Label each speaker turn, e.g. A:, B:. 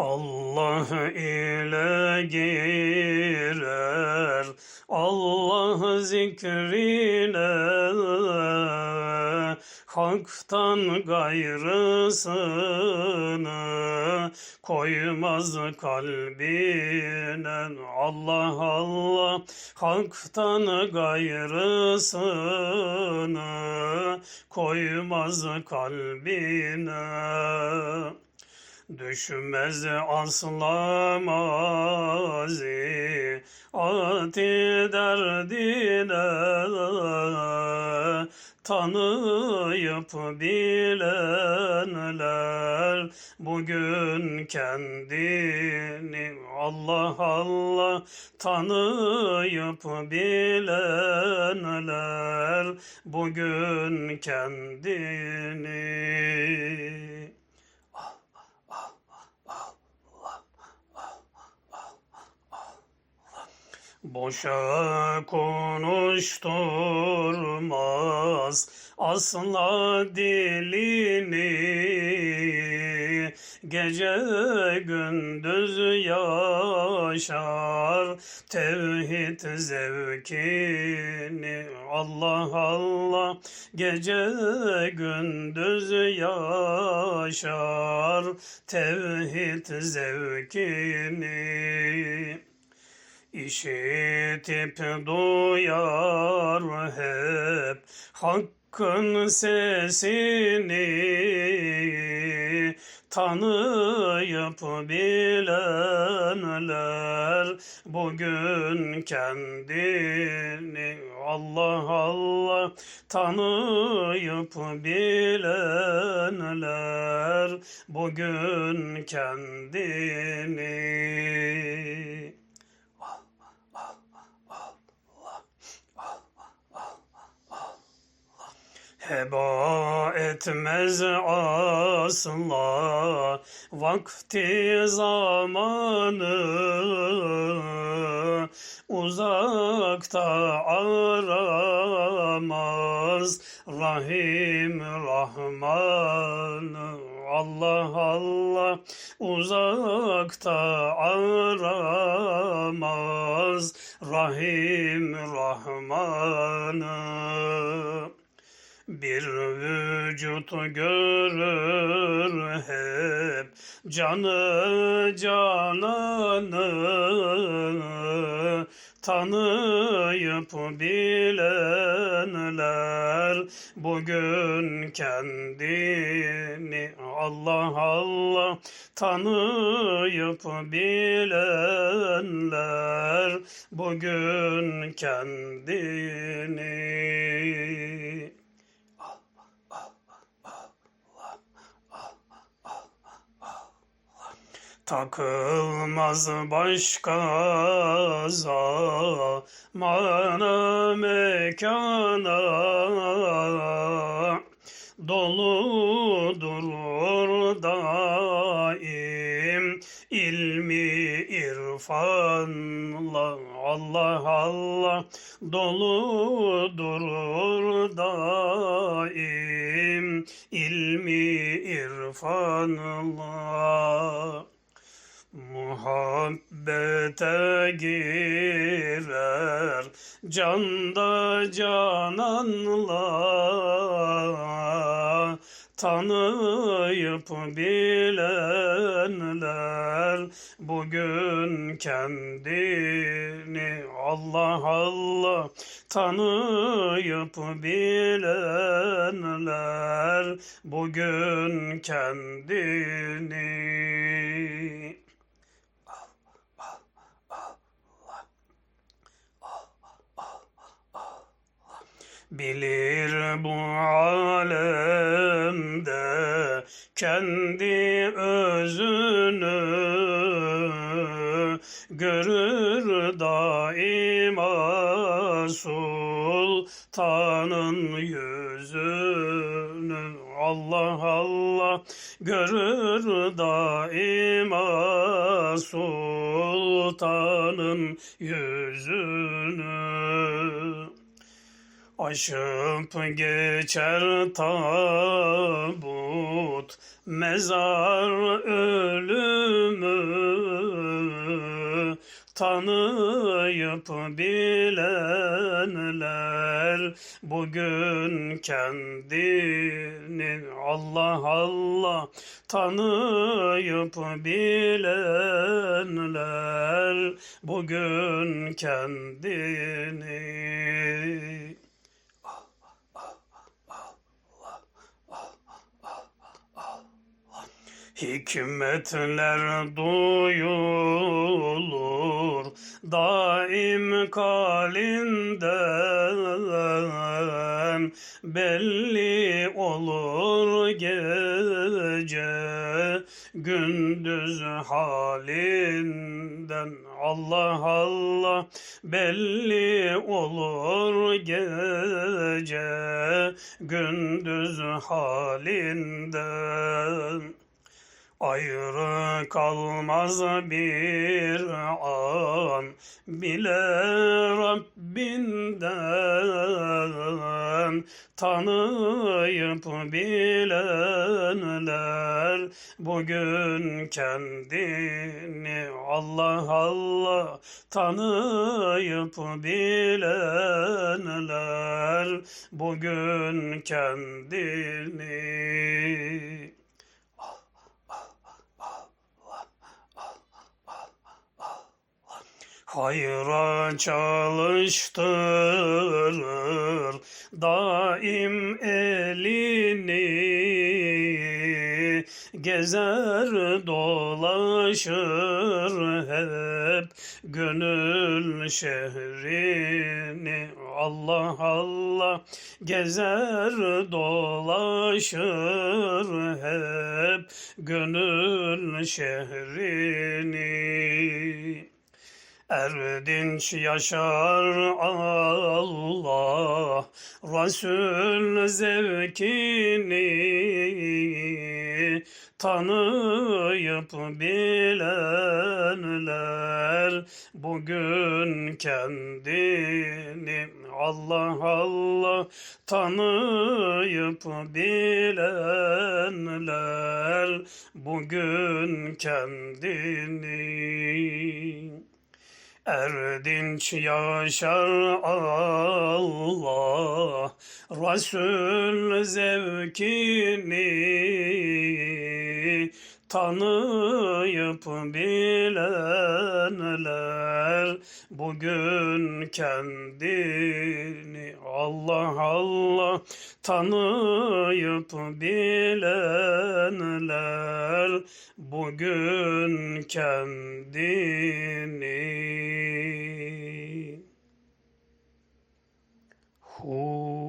A: Allah ile girer Allah zikrine Hak'tan gayrısını koymaz kalbine. Allah Allah Hak'tan gayrısını koymaz kalbine Düşmez asla mazi ati derdine Tanıyıp bilenler bugün kendini Allah Allah tanıyıp bilenler bugün kendini Boşa konuşturmaz asla dilini. Gece gündüz yaşar tevhid zevkini. Allah Allah gece gündüz yaşar tevhid zevkini İşitip duyar hep Hakkın sesini? Tanıyıp bilenler bugün kendini Allah Allah tanıyıp bilenler bugün kendini Heba etmez asla vakti zamanı uzakta aramaz. Rahim Rahmanı Allah Allah uzakta aramaz. Rahim Rahmanı bir vücut görür hep canı cananı. Tanıyıp bilenler bugün kendini Allah Allah. Tanıyıp bilenler bugün kendini Takılmaz başka zamana mekana. Dolu durur daim ilmi irfanla. Allah Allah. Dolu durur daim ilmi irfanla Muhabbete girer canda cananla tanıyıp bilenler bugün kendini Allah Allah. Tanıyıp bilenler bugün kendini Bilir bu alemde kendi özünü Görür daima sultanın yüzünü. Allah Allah görür daima sultanın yüzünü Aşıp geçer tabut mezar ölümü. Tanıyıp bilenler bugün kendini Allah Allah. Tanıyıp bilenler bugün kendini Hikmetler duyulur daim kalinden. Belli olur gece gündüz halinden. Allah Allah belli olur gece gündüz halinden Ayrı kalmaz bir an bile Rabbinden. Tanıyıp bilenler bugün kendini Allah Allah. Tanıyıp bilenler bugün kendini Hayra çalıştırır daim elini. Gezer dolaşır hep gönül şehrini. Allah Allah gezer dolaşır hep gönül şehrini Erdinç yaşar Allah Resul zevkini tanıyıp bilenler bugün kendini Allah Allah tanıyıp bilenler bugün kendini Erdinç yaşar Allah Resul zevkini tanıyıp bilenler bugün kendini Allah Allah. Tanıyıp bilenler bugün kendini. Hu